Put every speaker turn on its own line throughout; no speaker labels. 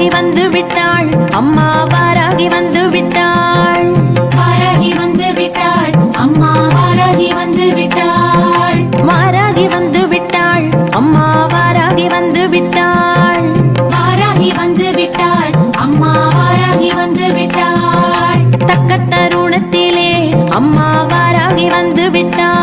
வாராகி வந்து விட்டாள். அம்மா வாராகி வந்து விட்டாள்.
வாராகி வந்து விட்டாள். அம்மா வாராகி வந்து விட்டாள்.
வாராகி வந்து விட்டாள். அம்மா வாராகி வந்து விட்டாள்.
வாராகி வந்து விட்டாள். அம்மா வாராகி வந்து விட்டாள்.
தக்க தருணத்திலே அம்மா வாராகி வந்து விட்டாள்.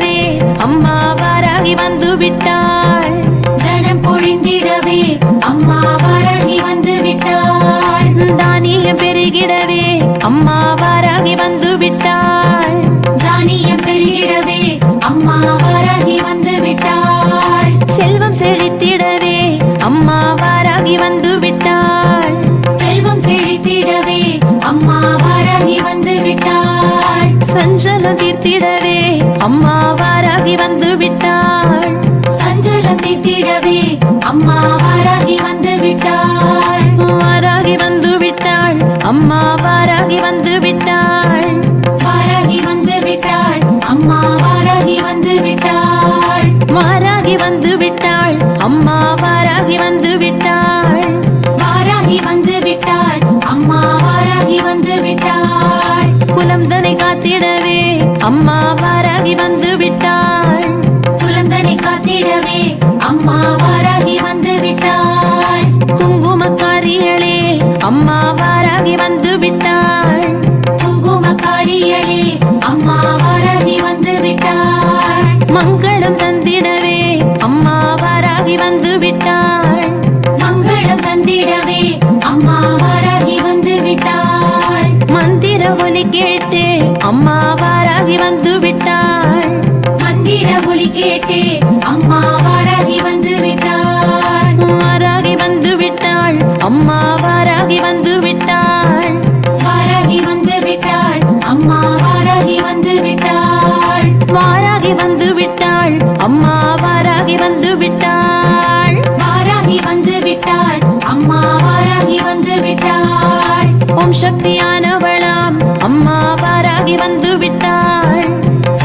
பொழிந்திடவே அம்மா வாராகி வந்து விட்டாள்
தனம் பொழிந்திடவே அம்மா வாராகி வந்து விட்டாள்
தானியம் பெருகிடவே அம்மா வாராகி வந்து விட்டாள்
தானியம் பெருகிடவே அம்மா வாராகி வந்து விட்டாள்
செல்வம் செழித்திடவே அம்மா வாராகி வந்து விட்டாள்
செல்வம் செழித்திடவே அம்மா வாராகி வந்து விட்டாள்
சஞ்சலம் தீர்த்திடவே அம்மா வாராகி வந்து விட்டாள் குங்குமக்காரிகளே அம்மா வாராகி வந்து விட்டாள் மங்களம் தந்திடவே அம்மா வாராகி வந்து விட்டாள்
மங்களம் தந்திடவே அம்மா வாராகி வந்து விட்டாள்
மந்திர ஒலி கேட்டு அம்மா வாராகி வந்து விட்டாள்
மந்திர ஒலி கேட்டே
ஓம் சக்தியானவளாம். அம்மா வாராகி வந்து விட்டாள்.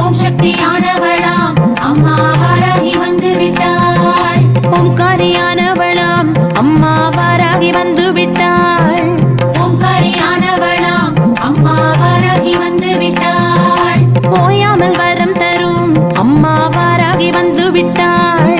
ஓம் சக்தியானவளாம். அம்மா வாராகி வந்து விட்டாள்.
ஓம்காரியானவளாம் அம்மா வாராகி வந்து விட்டாள்.
ஓம்காரியானவளாம் அம்மா வாராகி வந்து விட்டாள்.
ஓயாமல் வரம் தரும். அம்மா வாராகி வந்து விட்டாள்.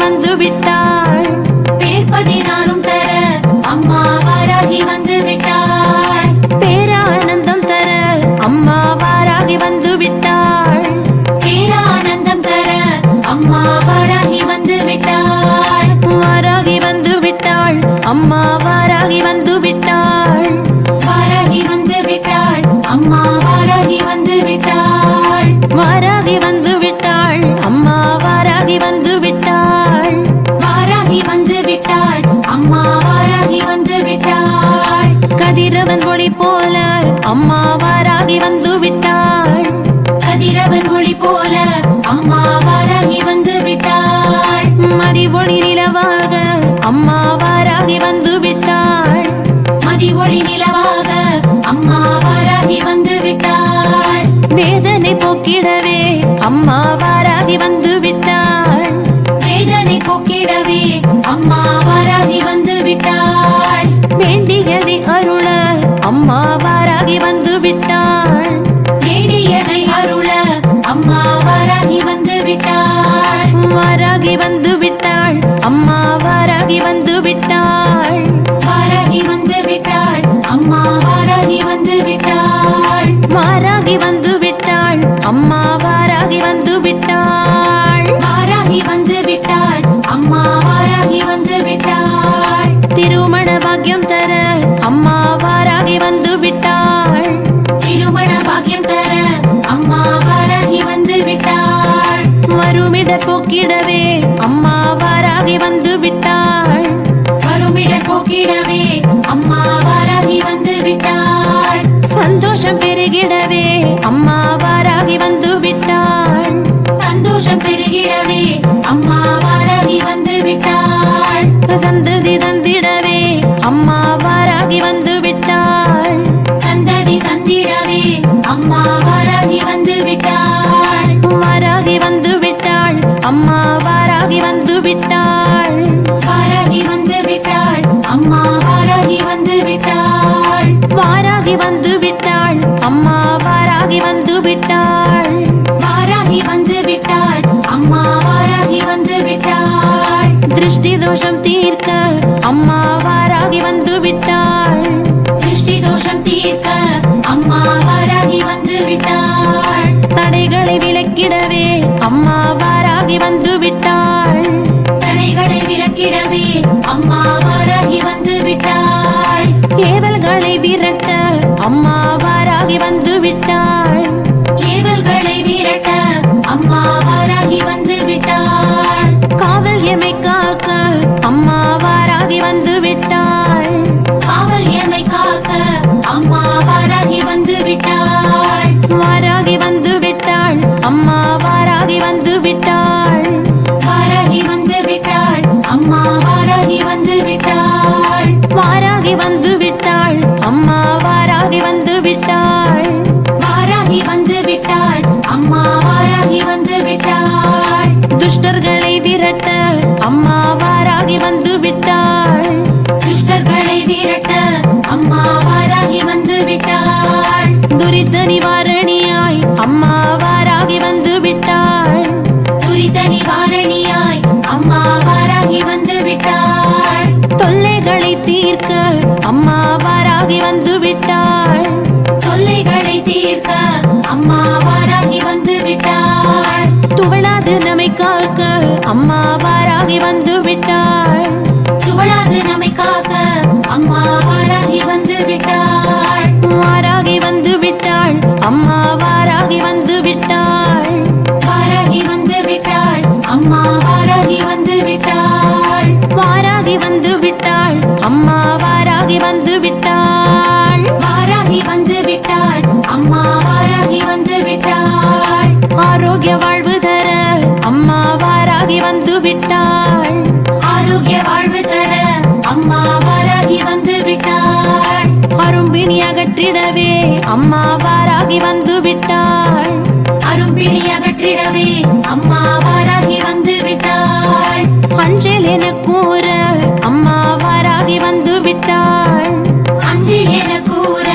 வந்து விட்டாள்
பேர் பதினாறும் தர அம்மா வாராகி வந்து விட்டாள் பேரானந்தம் தர அம்மா வாராகி வந்து விட்டாள்
பேரானந்தம் தர அம்மா வாராகி வந்து விட்டாள்
வாராகி வந்து விட்டாள் அம்மா வாராகி வந்து விட்டாள்
வாராகி வந்து விட்டாள் அம்மா வாராகி வந்து விட்டாள்
வாராகி வந்து விட்டாள். கேடியனை அருள அம்மா வாராகி வந்து விட்டாள்.
வாராகி வந்து விட்டாள்.
அம்மா வாராகி வந்து விட்டாள்.
வாராகி வந்து விட்டாள். அம்மா வாராகி வந்து
வந்து அம்மா வாராகி வந்து விட்டாள் சந்தோஷம் பெருகிடவே அம்மா வாராகி வந்து விட்டாள் தடைகளை விலக்கிடவே அம்மா வாராகி வந்து விட்டாள்.
தடைகளை விலக்கிடவே அம்மா வாராகி வந்து விட்டாள்.
ஏவல்களை விரட்ட அம்மா வாராகி வந்து விட்டாள்.
ஏவல்களை விரட்ட அம்மா வாராகி வந்து விட்டாள்.
காவல் எமை காக்க அம்மா வாராகி வந்து விட்டாள்.
வாராகி வந்து விட்டாள்
அரும்பிணி அகற்றிடவே அம்மா வாராகி வந்து விட்டாள்
அரும்பிணி அகற்றிடவே அம்மா வாராகி வந்து விட்டாள்
அஞ்சல் என கூற அம்மா வாராகி வந்து விட்டாள்
அஞ்சல் என கூற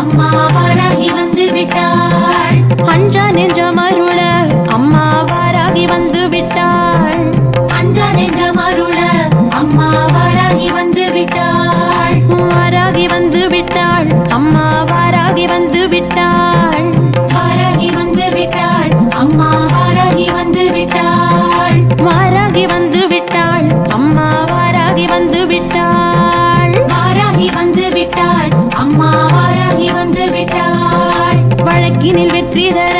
அம்மா வாராகி வந்து விட்டாள்
அஞ்சா நெஞ்சமருள வழக்கினில்
வெற்றி தர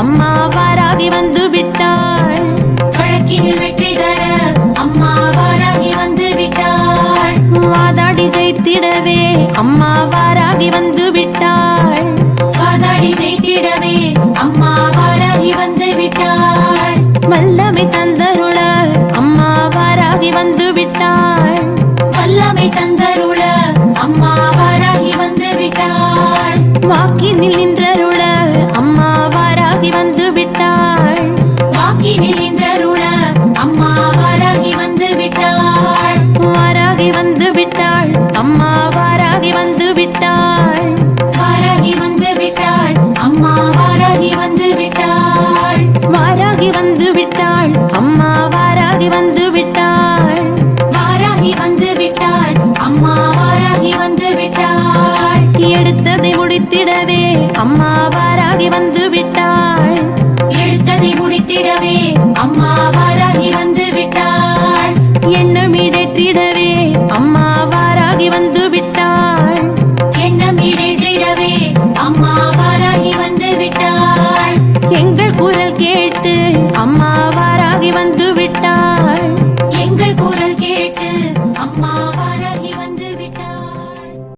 அம்மா வாராகி வந்து விட்டாள்.
வழக்கினில்
வெற்றி தர அம்மா வாராகி வந்து விட்டாள்.
வாதாடி ஜெயித்திடவே அம்மா வாராகி வந்து விட்டாள்.
வாதாடி ஜெயித்திடவே அம்மா வாராகி வந்து விட்டாள்.
வல்லமை தந்தருள அம்மா வாராகி வந்து விட்டாள்.
வல்லமை தந்தருள அம்மா வாராகி வந்து விட்டாள்.
வாக்கினில் Синими அம்மா வராகி வந்து விட்டாள். என்னமிட